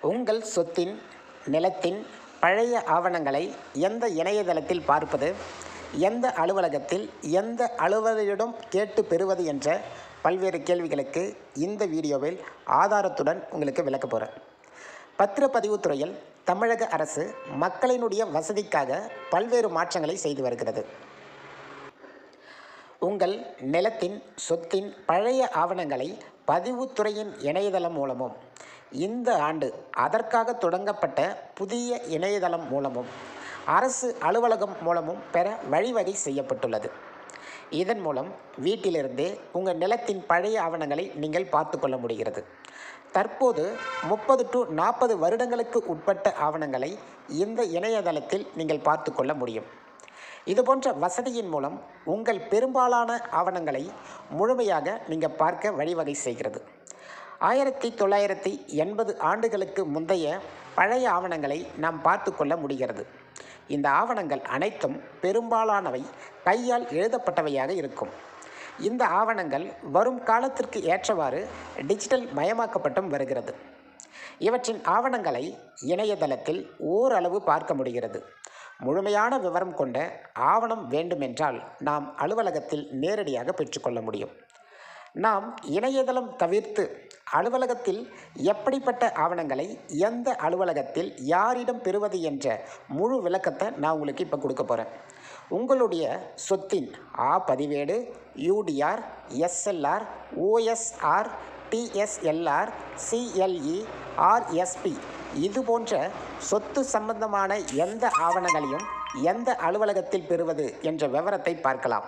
உங்கள் சொத்தின் நிலத்தின் பழைய ஆவணங்களை எந்த இணையதளத்தில் பார்ப்பது? எந்த அலுவலகத்தில் எந்த அலுவலரிடம் கேட்டு பெறுவது என்ற பல்வேறு கேள்விகளுக்கு இந்த வீடியோவில் ஆதாரத்துடன் உங்களுக்கு விளக்க போகிறேன் பத்திரப்பதிவுத் துறையில் தமிழக அரசு மக்களினுடைய வசதிக்காக பல்வேறு மாற்றங்களை செய்து வருகிறது. உங்கள் நிலத்தின் சொத்தின் பழைய ஆவணங்களை பதிவுத்துறையின் இணையதளம் மூலமும் இந்த ஆண்டு அதற்காக தொடங்கப்பட்ட புதிய இணையதளம் மூலமும் அரசு அலுவலகம் மூலமும் பெற வழிவகை செய்யப்பட்டுள்ளது. இதன் மூலம் வீட்டிலிருந்தே உங்கள் நிலத்தின் பழைய ஆவணங்களை நீங்கள் பார்த்து கொள்ள முடிகிறது. தற்போது முப்பது டு நாற்பது வருடங்களுக்கு உட்பட்ட ஆவணங்களை இந்த இணையதளத்தில் நீங்கள் பார்த்து கொள்ள முடியும் இதுபோன்ற வசதியின் மூலம் உங்கள் பெரும்பாலான ஆவணங்களை முழுமையாக நீங்கள் பார்க்க வழிவகை செய்கிறது. ஆயிரத்தி தொள்ளாயிரத்தி எண்பது ஆண்டுகளுக்கு முந்தைய பழைய ஆவணங்களை நாம் பார்த்து கொள்ள முடிகிறது. இந்த ஆவணங்கள் அனைத்தும் பெரும்பாலானவை கையால் எழுதப்பட்டவையாக இருக்கும். இந்த ஆவணங்கள் வரும் காலத்திற்கு ஏற்றவாறு டிஜிட்டல் மயமாக்கப்பட்டும் வருகிறது. இவற்றின் ஆவணங்களை இணையதளத்தில் ஓரளவு பார்க்க முடிகிறது. முழுமையான விவரம் கொண்ட ஆவணம் வேண்டுமென்றால் நாம் அலுவலகத்தில் நேரடியாக பெற்றுக்கொள்ள முடியும். நாம் இணையதளம் தவிர்த்து அலுவலகத்தில் எப்படிப்பட்ட ஆவணங்களை எந்த அலுவலகத்தில் யாரிடம் பெறுவது என்ற முழு விளக்கத்தை நான் உங்களுக்கு இப்போ கொடுக்க போகிறேன் உங்களுடைய சொத்தின் ஆ பதிவேடு UDR SLR OSR DSLR CLE RSP இது போன்ற சொத்து சம்பந்தமான எந்த ஆவணங்களையும் எந்த அலுவலகத்தில் பெறுவது என்ற விவரத்தை பார்க்கலாம்.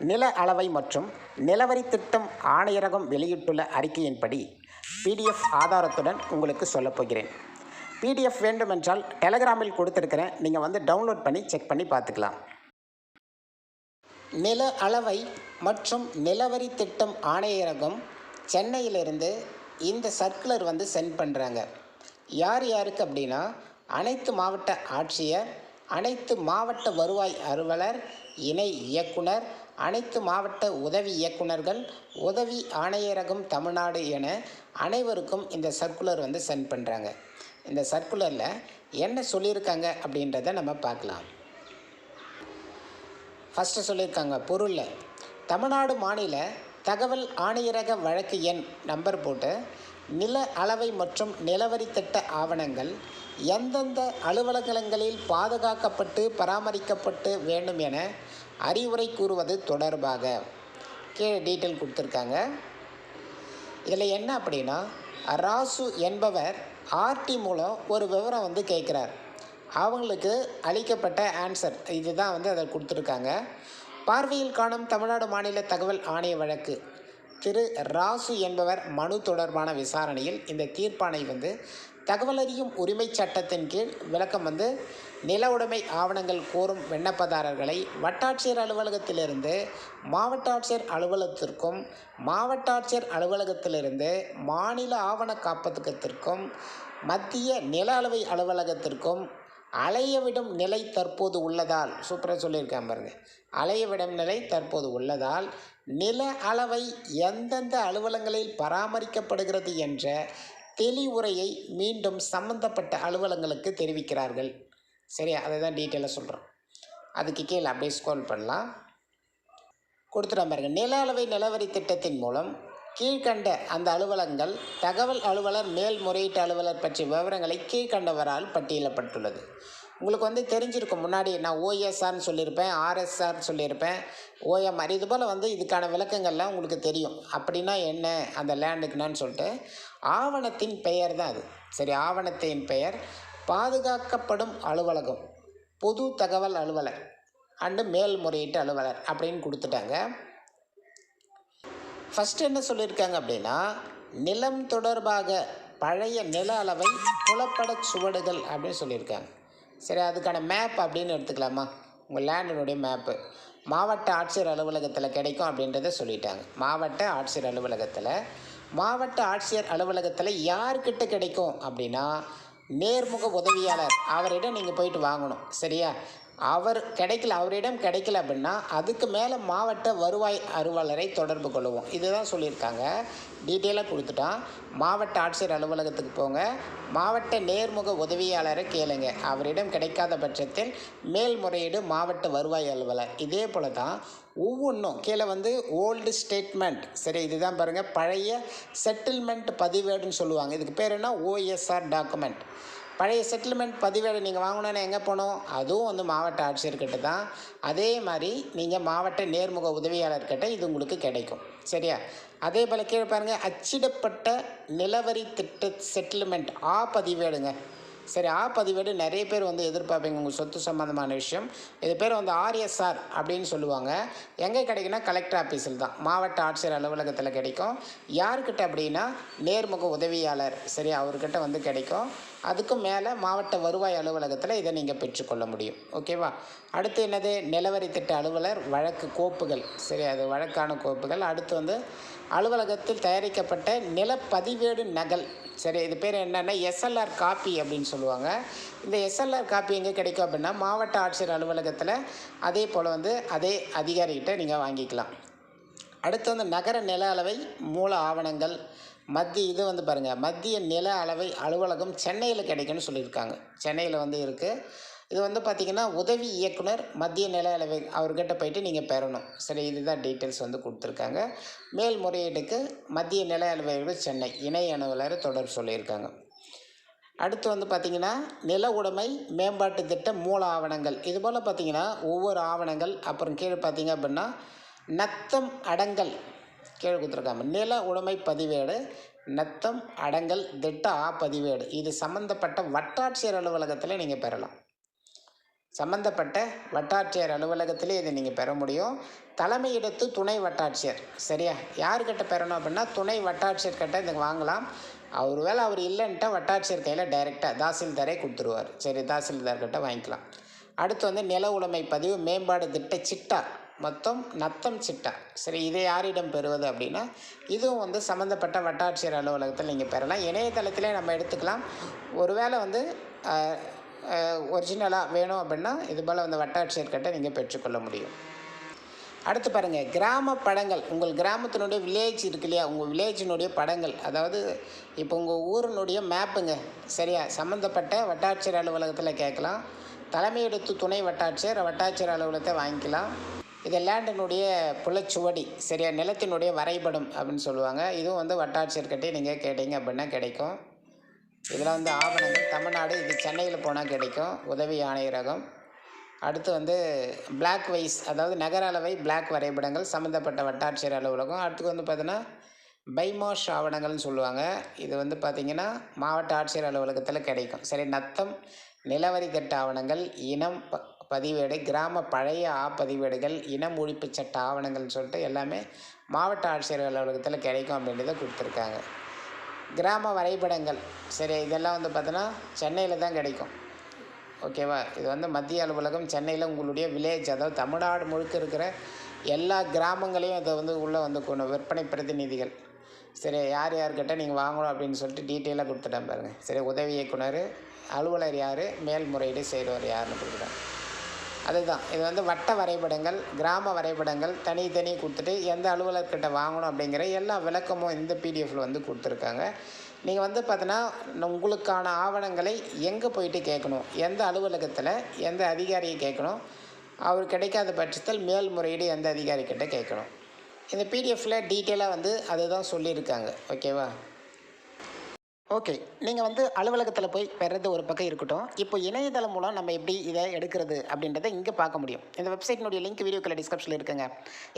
நில அளவை மற்றும் நிலவரி திட்டம் ஆணையரகம் வெளியிட்டுள்ள அறிக்கையின்படி பிடிஎஃப் ஆதாரத்துடன் உங்களுக்கு சொல்லப்போகிறேன் பிடிஎஃப் வேண்டுமென்றால் டெலகிராமில் கொடுத்துருக்கிறேன் நீங்கள் வந்து டவுன்லோட் பண்ணி செக் பண்ணி பார்த்துக்கலாம். நில அளவை மற்றும் நிலவரி திட்டம் ஆணையரகம் சென்னையிலிருந்து இந்த சர்க்குலர் வந்து சென்ட் பண்ணுறாங்க யார் யாருக்கு அப்படின்னா அனைத்து மாவட்ட ஆட்சியர் அனைத்து மாவட்ட வருவாய் அலுவலர் இணை இயக்குனர் அனைத்து மாவட்ட உதவி இயக்குனர்கள் உதவி ஆணையரகம் தமிழ்நாடு என அனைவருக்கும் இந்த சர்க்குலர் வந்து சென்ட் பண்ணுறாங்க இந்த சர்க்குலரில் என்ன சொல்லியிருக்காங்க அப்படின்றத நம்ம பார்க்கலாம். ஃபஸ்ட்டு சொல்லியிருக்காங்க பொருளில் தமிழ்நாடு மாநில தகவல் ஆணையரக வழக்கு எண் நம்பர் போட்டு நில அளவை மற்றும் நிலவரி திட்ட ஆவணங்கள் எந்தெந்த அலுவலகங்களில் பாதுகாக்கப்பட்டு பராமரிக்கப்பட்டு வேண்டும் என அறிவுரை கூறுவது தொடர்பாக கீழே டீட்டெயில் கொடுத்துருக்காங்க. இதில் என்ன அப்படின்னா ராசு என்பவர் ஆர்டி மூலம் ஒரு விவரம் வந்து கேட்குறார். அவங்களுக்கு அளிக்கப்பட்ட ஆன்சர் இதுதான் வந்து அதை கொடுத்துருக்காங்க. பார்வையில் காணும் தமிழ்நாடு மாநில தகவல் ஆணைய வழக்கு. திரு ராசு என்பவர் மனு தொடர்பான விசாரணையில் இந்த தீர்ப்பாணை வந்து தகவல் அறியும் உரிமை சட்டத்தின் கீழ் விளக்கம் வந்து நில உடைமை ஆவணங்கள் கோரும் விண்ணப்பதாரர்களை வட்டாட்சியர் அலுவலகத்திலிருந்து மாவட்ட ஆட்சியர் அலுவலகத்திற்கும் மாவட்ட ஆட்சியர் அலுவலகத்திலிருந்து மாநில ஆவண காப்பகத்திற்கும் மத்திய நில அளவை அலுவலகத்திற்கும் அலையவிடும் நிலை தற்போது உள்ளதால் சூப்பராக சொல்லியிருக்கேன் பாருங்க. அலையவிடும் நிலை தற்போது உள்ளதால் நில அளவை எந்தெந்த அலுவலங்களில் பராமரிக்கப்படுகிறது என்ற தெளிவுரையை மீண்டும் சம்பந்தப்பட்ட அலுவலங்களுக்கு தெரிவிக்கிறார்கள். சரியா? அதை தான் டீட்டெயிலாக சொல்கிறோம் அதுக்கு கீழே அப்படியே ஸ்க்ரோல் பண்ணலாம். கொடுத்துட்டோம் பாருங்க. நில அளவை நிலவரி திட்டத்தின் மூலம் கீழ்கண்ட அந்த அலுவலகங்கள் தகவல் அலுவலர் மேல்முறையீட்டு அலுவலர் பற்றிய விவரங்களை கீழ்கண்டவரால் பட்டியலப்பட்டுள்ளது. உங்களுக்கு வந்து தெரிஞ்சிருக்கும். முன்னாடி நான் ஓஎஸ்ஆர்னு சொல்லியிருப்பேன் ஆர்எஸ்ஆர்னு சொல்லியிருப்பேன் ஓஎம்ஆர் இது போல் வந்து இதுக்கான விளக்கங்கள்லாம் உங்களுக்கு தெரியும். அப்படின்னா என்ன? அந்த லேண்டுக்குனான்னு சொல்லிட்டு ஆவணத்தின் பெயர் தான் அது. சரி ஆவணத்தின் பெயர். பாதுகாக்கப்படும் அலுவலகம். பொது தகவல் அலுவலர் அண்டு மேல்முறையீட்டு அலுவலர் அப்படின்னு கொடுத்துட்டாங்க. ஃபஸ்ட்டு என்ன சொல்லியிருக்காங்க அப்படின்னா நிலம் தொடர்பாக பழைய நில அளவை புலப்படச் சுவடுகள் அப்படின்னு சொல்லியிருக்காங்க. சரி அதுக்கான மேப் அப்படின்னு எடுத்துக்கலாமா? உங்கள் லேண்டினுடைய மேப்பு மாவட்ட ஆட்சியர் அலுவலகத்தில் கிடைக்கும் அப்படின்றத சொல்லிட்டாங்க. மாவட்ட ஆட்சியர் அலுவலகத்தில். மாவட்ட ஆட்சியர் அலுவலகத்தில் யார்கிட்ட கிடைக்கும் அப்படின்னா நேர்முக உதவியாளர். அவரிடம் நீங்கள் போயிட்டு வாங்கணும். சரியா? அவர் கிடைக்கல அவரிடம் கிடைக்கல அப்படின்னா அதுக்கு மேலே மாவட்ட வருவாய் அலுவலரை தொடர்பு கொள்வோம் இதுதான் சொல்லியிருக்காங்க. டீட்டெயிலாக கொடுத்துட்டான். மாவட்ட ஆட்சியர் அலுவலகத்துக்கு போங்க. மாவட்ட நேர்முக உதவியாளரை கேளுங்க. அவரிடம் கிடைக்காத பட்சத்தில் மேல்முறையீடு மாவட்ட வருவாய் அலுவலர். இதே போல தான் ஒவ்வொன்றும் கீழே வந்து ஓல்டு ஸ்டேட்மெண்ட் சரி இதுதான் பாருங்கள் பழைய செட்டில்மெண்ட் பதிவேடுன்னு சொல்லுவாங்க. இதுக்கு பேர் என்ன? ஓஎஸ்ஆர் டாக்குமெண்ட் பழைய செட்டில்மெண்ட் பதிவேடு நீங்கள் வாங்கினோன்னா எங்கே போகணும் அதுவும் வந்து மாவட்ட ஆட்சியர்கிட்ட தான். அதே மாதிரி நீங்கள் மாவட்ட நேர்முக உதவியாளர்கிட்ட இது உங்களுக்கு கிடைக்கும். சரியா? அதே போல் கீழே பாருங்கள் அச்சிடப்பட்ட நிலவரி திட்ட செட்டில்மெண்ட் ஆ பதிவேடுங்க. சரி ஆ பதிவேடு நிறைய பேர் வந்து எதிர்பார்ப்பீங்க உங்கள் சொத்து சம்மந்தமான விஷயம். இது பேர் வந்து ஆர்எஸ்ஆர் அப்படின்னு சொல்லுவாங்க. எங்கே கிடைக்குன்னா கலெக்டர் ஆஃபீஸில் தான். மாவட்ட ஆட்சியர் அலுவலகத்தில் கிடைக்கும். யாருக்கிட்ட அப்படின்னா நேர்முக உதவியாளர் சரி அவர்கிட்ட வந்து கிடைக்கும். அதுக்கும் மேலே மாவட்ட வருவாய் அலுவலகத்தில் இதை நீங்கள் பெற்றுக்கொள்ள முடியும். ஓகேவா அடுத்து என்னது? நிலவரி திட்ட அலுவலர் வழக்கு கோப்புகள். சரி அது வழக்கான கோப்புகள். அடுத்து வந்து அலுவலகத்தில் தயாரிக்கப்பட்ட நிலப்பதிவேடு நகல். சரி இது பேர் என்னென்னா எஸ்எல்ஆர் காப்பி அப்படின்னு சொல்லுவாங்க. இந்த எஸ்எல்ஆர் காப்பி எங்கே கிடைக்கும் அப்படின்னா மாவட்ட ஆட்சியர் அலுவலகத்தில் அதே போல் வந்து அதே அதிகாரிகிட்ட நீங்கள் வாங்கிக்கலாம். அடுத்து வந்து நகர நில அளவை மூல ஆவணங்கள் மத்திய இது வந்து பாருங்கள் மத்திய நில அளவை அலுவலகம் சென்னையில் கிடைக்குன்னு சொல்லியிருக்காங்க. சென்னையில் வந்து இருக்குது இது வந்து பார்த்திங்கன்னா உதவி இயக்குனர் மத்திய நில அளவை அவர்கிட்ட போயிட்டு நீங்கள் பெறணும். சரி இதுதான் டீட்டெயில்ஸ் வந்து கொடுத்துருக்காங்க. மேல்முறையீடுக்கு மத்திய நில அளவை சென்னை இணை அணுவலர் தொடர் சொல்லியிருக்காங்க. அடுத்து வந்து பார்த்திங்கன்னா நில உடைமை மேம்பாட்டு திட்ட மூல ஆவணங்கள். இது போல் பார்த்திங்கன்னா ஒவ்வொரு ஆவணங்கள் அப்புறம் கீழே பார்த்திங்க அப்படின்னா நத்தம் அடங்கல் கீழே கொடுத்துருக்காங்க. நில உடைமை பதிவேடு நத்தம் அடங்கல் திட்ட ஆ பதிவேடு. இது சம்மந்தப்பட்ட வட்டாட்சியர் அலுவலகத்தில் நீங்கள் பெறலாம். சம்மந்தப்பட்ட வட்டாட்சியர் அலுவலகத்திலே இதை நீங்கள் பெற முடியும். தலைமையிடத்து துணை வட்டாட்சியர். சரியா? யார்கிட்ட பெறணும் அப்படின்னா துணை வட்டாட்சியர்கிட்ட இதை வாங்கலாம். அவர் வேலை அவர் இல்லைன்ட்டா வட்டாட்சியர் கையில் டைரெக்டாக தாசில்தாரே கொடுத்துருவார். சரி தாசில்தார்கிட்ட வாங்கிக்கலாம். அடுத்து வந்து நில உடைமை பதிவு மேம்பாடு திட்ட சிட்டா. மொத்தம் நத்தம் சிட்டா. சரி இதை யாரிடம் பெறுவது அப்படின்னா இதுவும் வந்து சம்மந்தப்பட்ட வட்டாட்சியர் அலுவலகத்தில் நீங்கள் பெறலாம். இணையதளத்திலே நம்ம எடுத்துக்கலாம். ஒருவேளை வந்து ஒரிஜினலாக வேணும் அப்படின்னா இது போல் வந்து வட்டாட்சியர்கிட்ட நீங்கள் பெற்றுக்கொள்ள முடியும். அடுத்து பாருங்கள் கிராம படங்கள். உங்கள் கிராமத்தினுடைய வில்லேஜ் இருக்கு இல்லையா? உங்கள் வில்லேஜினுடைய படங்கள். அதாவது இப்போ உங்கள் ஊரினுடைய மேப்புங்க சரியா? சம்மந்தப்பட்ட வட்டாட்சியர் அலுவலகத்தில் கேட்கலாம். தலைமையெடுத்து துணை வட்டாட்சியர் வட்டாட்சியர் அலுவலகத்தை வாங்கிக்கலாம். இது லேண்டினுடைய புலச்சுவடி சரியா? நிலத்தினுடைய வரைபடம் அப்படின்னு சொல்லுவாங்க. இதுவும் வந்து வட்டாட்சியர்கிட்டே நீங்கள் கேட்டீங்க அப்படின்னா கிடைக்கும். இதில் வந்து ஆவணங்கள் தமிழ்நாடு இது சென்னையில் போனால் கிடைக்கும் உதவி ஆணையரகம். அடுத்து வந்து பிளாக் வைஸ் அதாவது நகர அளவை பிளாக் வரைபடங்கள் சம்மந்தப்பட்ட வட்டாட்சியர் அலுவலகம். அடுத்து வந்து பார்த்தீங்கன்னா பைமாஷ் ஆவணங்கள்னு சொல்லுவாங்க. இது வந்து பார்த்திங்கன்னா மாவட்ட ஆட்சியர் அலுவலகத்தில் கிடைக்கும். சரி நத்தம் நிலவரி கட்ட ஆவணங்கள் இனம் ப பதிவேடு கிராம பழைய ஆ பதிவேடுகள் இனம் ஒழிப்பு சட்ட ஆவணங்கள்னு சொல்லிட்டு எல்லாமே மாவட்ட ஆட்சியர் அலுவலகத்தில் கிடைக்கும் அப்படின்றத கொடுத்துருக்காங்க. கிராம வரைபடங்கள். சரி இதெல்லாம் வந்து பார்த்தோன்னா சென்னையில் தான் கிடைக்கும். ஓகேவா? இது வந்து மத்திய அலுவலகம் சென்னையில் உங்களுடைய வில்லேஜ் அதாவது தமிழ்நாடு முழுக்க இருக்கிற எல்லா கிராமங்களையும் அதை வந்து உள்ளே வந்து கொண்டு விற்பனை பிரதிநிதிகள். சரி யார் யார்கிட்ட நீங்கள் வாங்கணும் அப்படின்னு சொல்லிட்டு டீட்டெயிலாக கொடுத்துட்டேன் பாருங்கள் சரி உதவி இயக்குனர் அலுவலர் யார் மேல்முறையீடு செய்கிறவர் யாருன்னு கொடுக்குறேன் அதுதான். இது வந்து வட்ட வரைபடங்கள் கிராம வரைபடங்கள் தனித்தனி கொடுத்துட்டு எந்த அலுவலர்கிட்ட வாங்கணும் அப்படிங்கிற எல்லா விளக்கமும் இந்த பிடிஎஃப்பில் வந்து கொடுத்துருக்காங்க. நீங்கள் வந்து பார்த்தீங்கன்னா உங்களுக்கான ஆவணங்களை எங்கே போயிட்டு கேட்கணும்? எந்த அலுவலகத்தில் எந்த அதிகாரியை கேட்கணும்? அவர் கிடைக்காத பட்சத்தில் மேல்முறையீடு எந்த அதிகாரிக்கிட்ட கேட்கணும்? இந்த பிடிஎஃப்பில் டீட்டெயிலாக வந்து அதுதான் சொல்லியிருக்காங்க. ஓகேவா? ஓகே நீங்கள் வந்து அலுவலகத்தில் போய் பெறது ஒரு பக்கம் இருக்கட்டும். இப்போ இணையதளம் மூலம் நம்ம எப்படி இதை எடுக்கிறது அப்படின்றத இங்கே பார்க்க முடியும். இந்த வெப்சைட்னுடைய லிங்க் வீடியோக்களை டிஸ்கிரிப்ஷனில் இருக்குங்க.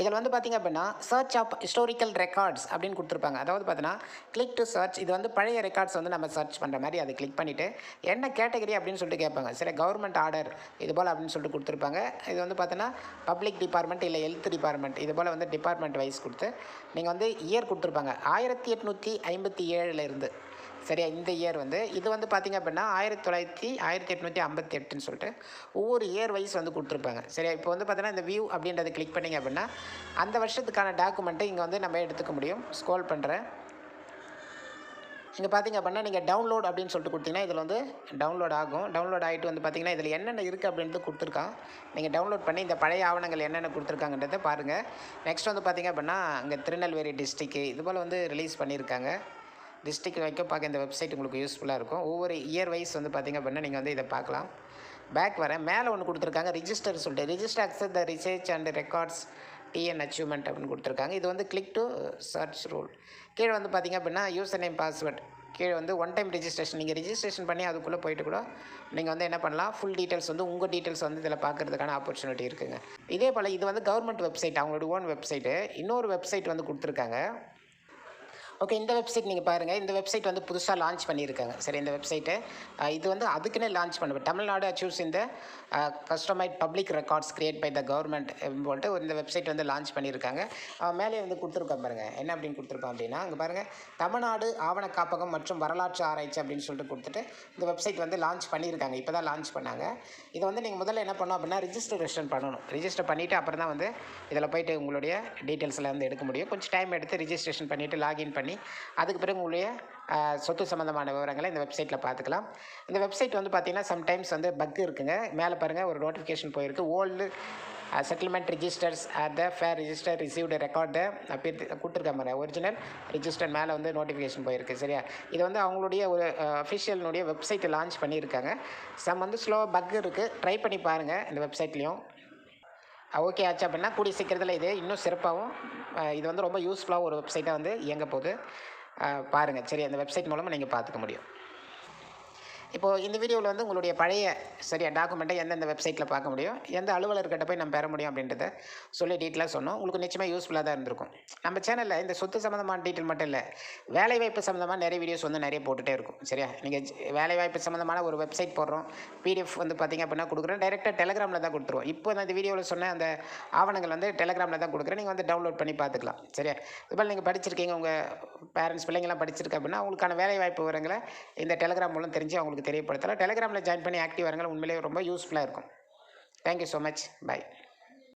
இதில் வந்து பார்த்திங்க அப்படின்னா சர்ச் ஆஃப் ஹிஸ்டோரிக்கல் ரெக்கார்ட்ஸ் அப்படின்னு கொடுத்துருப்பாங்க. அதாவது பார்த்தீங்கன்னா கிளிக் டு சர்ச் இது வந்து பழைய ரெக்கார்ட்ஸ் வந்து நம்ம சர்ச் பண்ணுற மாதிரி அதை கிளிக் பண்ணிவிட்டு என்ன கேட்டகரி அப்படின்னு சொல்லிட்டு கேட்பாங்க. சரி கவர்மெண்ட் ஆர்டர் இது போல் அப்படின்னு சொல்லிட்டு கொடுத்துருப்பாங்க. இது வந்து பார்த்தீங்கன்னா பப்ளிக் டிபார்ட்மெண்ட் இல்லை ஹெல்த் டிபார்ட்மெண்ட் இது போல் வந்து டிபார்ட்மெண்ட் வைஸ் கொடுத்து நீங்கள் வந்து இயர் கொடுத்துருப்பாங்க. ஆயிரத்தி எட்நூற்றி ஐம்பத்தி ஏழுலேருந்து சரியா? இந்த இயர் வந்து இது வந்து பார்த்திங்க அப்படின்னா ஆயிரத்தி தொள்ளாயிரத்தி ஆயிரத்தி எட்நூற்றி ஐம்பத்தி எட்டுன்னு சொல்லிட்டு ஒவ்வொரு இயர் வைஸ் வந்து கொடுத்துருப்பாங்க. சரியா? இப்போ வந்து பார்த்தீங்கன்னா இந்த வியூ அப்படின்றத கிளிக் பண்ணிங்க அப்படின்னா அந்த வருஷத்துக்கான டாக்குமெண்ட்டை இங்கே வந்து நம்ம எடுத்துக்க முடியும். ஸ்க்ரோல் பண்ணுறேன் இங்கே பார்த்தீங்க அப்படின்னா நீங்கள் டவுன்லோட் அப்படின்னு சொல்லிட்டு கொடுத்தீங்கன்னா இதில் வந்து டவுன்லோட் ஆகும். டவுன்லோட் ஆகிட்டு வந்து பார்த்தீங்கன்னா இதில் என்னென்ன இருக்குது அப்படின்றது கொடுத்துருக்கான். நீங்கள் டவுன்லோட் பண்ணி இந்த பழைய ஆவணங்கள் என்னென்ன கொடுத்துருக்காங்கன்றதை பாருங்கள் நெக்ஸ்ட் வந்து பார்த்தீங்க அப்படின்னா அங்கே திருநெல்வேலி டிஸ்ட்ரிக்கு இது போல் வந்து ரிலீஸ் பண்ணியிருக்காங்க. டிஸ்ட்ரிக்ட் வரைக்கும் பார்க்க இந்த வெப்சைட் உங்களுக்கு யூஸ்ஃபுல்லாக இருக்கும். ஒவ்வொரு இயர் வைஸ் வந்து பார்த்தீங்க அப்படின்னா நீங்கள் வந்து இதை பார்க்கலாம். பேக் வரேன் மேலே ஒன்று கொடுத்துருக்காங்க ரிஜிஸ்டர் சொல்லிட்டு register access the research and records TN achievement அப்படின்னு கொடுத்துருக்காங்க. இது வந்து கிளிக் டு சர்ச் ரூல் கீழே வந்து பார்த்தீங்க அப்படின்னா யூசர் நேம் பாஸ்வேர்ட் கீழே வந்து ஒன் டைம் ரிஜிஸ்ட்ரேஷன் நீங்கள் ரிஜிஸ்ட்ரேஷன் பண்ணி அதுக்குள்ளே போயிட்டு கூட நீங்கள் வந்து என்ன பண்ணலாம்? ஃபுல் டீட்டெயில்ஸ் வந்து உங்கள் டீட்டெயில்ஸ் வந்து இதில் பார்க்குறதுக்கான ஆப்பர்ச்சுனிட்டி இருக்குங்க. இதே போல் இது வந்து கவர்மெண்ட் வெப்சைட் அவங்களோட ஓன் வெப்சைட்டு இன்னொரு வெப்சைட் வந்து கொடுத்துருக்காங்க. ஓகே இந்த வெப்சைட் நீங்கள் பாருங்கள் இந்த வெப்சைட் வந்து புதுசாக லான்ச் பண்ணியிருக்காங்க. சரி இந்த வெப்சைட்டு இது வந்து அதுக்குன்னே லான்ச் பண்ணுவேன் தமிழ்நாடு அச்சீவ்ஸ் இந்த customized public records create by the government போட்டு இந்த வெப்சைட் வந்து லான்ச் பண்ணியிருக்காங்க. மேலே வந்து கொடுத்துருக்கோம் பாருங்கள் என்ன அப்படின்னு கொடுத்துருக்கோம் அப்படின்னா அங்கே பாருங்கள் தமிழ்நாடு ஆவண காப்பகம் மற்றும் வரலாற்று ஆராய்ச்சி அப்படின்னு சொல்லிட்டு கொடுத்துட்டு இந்த வெப்சைட் வந்து லான்ச் பண்ணியிருக்காங்க. இப்போ தான் லான்ச் பண்ணாங்க. இதை வந்து நீங்கள் முதல்ல என்ன பண்ணணும் அப்படின்னா ரிஜிஸ்ட்ரேஷன் பண்ணணும். ரிஜிஸ்டர் பண்ணிவிட்டு அப்புறம் தான் வந்து இதில் போயிட்டு உங்களுடைய டீட்டெயில்ஸில் வந்து எடுக்க முடியும். கொஞ்சம் டைம் எடுத்து ரிஜிஸ்ட்ரேஷன் பண்ணிவிட்டு லாகின் பண்ணி அதுக்கு பிறகு உங்களுடைய சொத்து சம்மந்தமான விவரங்களை இந்த வெப்சைட்டில் பார்த்துக்கலாம். இந்த வெப்சைட் வந்து பார்த்தீங்கன்னா சம்டைம்ஸ் வந்து பக் இருக்குங்க. மேலே பாருங்கள் ஒரு நோட்டிஃபிகேஷன் போயிருக்கு. Old settlement registers at the fair register received record அப்படி கொடுத்துருக்காங்க பாருங்க. ஒரிஜினல் ரிஜிஸ்டர் மேலே வந்து நோட்டிஃபிகேஷன் போயிருக்கு சரியா? இது வந்து அவங்களுடைய ஒரு அஃபிஷியலினுடைய வெப்சைட்டை லான்ச் பண்ணியிருக்காங்க. சம் வந்து ஸ்லோ பக் இருக்குது ட்ரை பண்ணி பாருங்கள் இந்த வெப்சைட்லேயும் ஓகே ஆச்சு அப்படின்னா கூடிய சீக்கிரத்தில் இது இன்னும் சிறப்பாகவும் இது வந்து ரொம்ப யூஸ்ஃபுல்லாக ஒரு வெப்சைட்டாக வந்து இயங்க போகுது. பாருங்கள் சரி அந்த வெப்சைட் மூலமாக நீங்கள் பார்த்துக்க முடியும். இப்போது இந்த வீடியோவில் வந்து உங்களுடைய பழைய சரியா டாக்குமெண்ட்டை எந்தெந்த வெப்சைட்டில் பார்க்க முடியும் எந்த அலுவலர்கிட்ட போய் நம்ம பெற முடியும் அப்படின்றத சொல்லி டீட்டெயிலாக சொன்னோம். உங்களுக்கு நிச்சயமாக யூஸ்ஃபுல்லாக தான் இருந்திருக்கும். நம்ம சேனலில் இந்த சொத்து சம்மந்தமான டீட்டெயில் மட்டும் இல்லை வேலைவாய்ப்பு சம்மந்தமாக நிறைய வீடியோஸ் வந்து நிறைய போட்டுகிட்டே இருக்கும் சரியா? நீங்கள் வேலைவாய்ப்பு சம்மந்தமான ஒரு வெப்சைட் போடுறோம் பிடிஎஃப் வந்து பார்த்தீங்க அப்படின்னா கொடுக்குறோம். டைரெக்டாக டெலிகிராமில் தான் கொடுத்துருவோம். இப்போ நான் இந்த வீடியோவில் சொன்ன அந்த ஆவணங்கள் வந்து டெலிகிராமில் தான் கொடுக்குறேன். நீங்கள் வந்து டவுன்லோட் பண்ணி பார்த்துக்கலாம் சரியா? இதுபோல் நீங்கள் படிச்சிருக்கீங்க உங்கள் பேரண்ட்ஸ் பிள்ளைங்களாம் படிச்சிருக்க அப்படின்னா உங்களுக்கான வேலைவாய்ப்பு விவரங்களை இந்த டெலிகிராம் மூலம் தெரிஞ்சு அவங்களுக்கு தெரியப்படுத்தலாம் டெலிகிராமில் ஜாயின் பண்ணி ஆக்டிவ் வரங்கள் உண்மையிலேயே ரொம்ப யூஸ்ஃபுல்லாக இருக்கும். Thank you so much by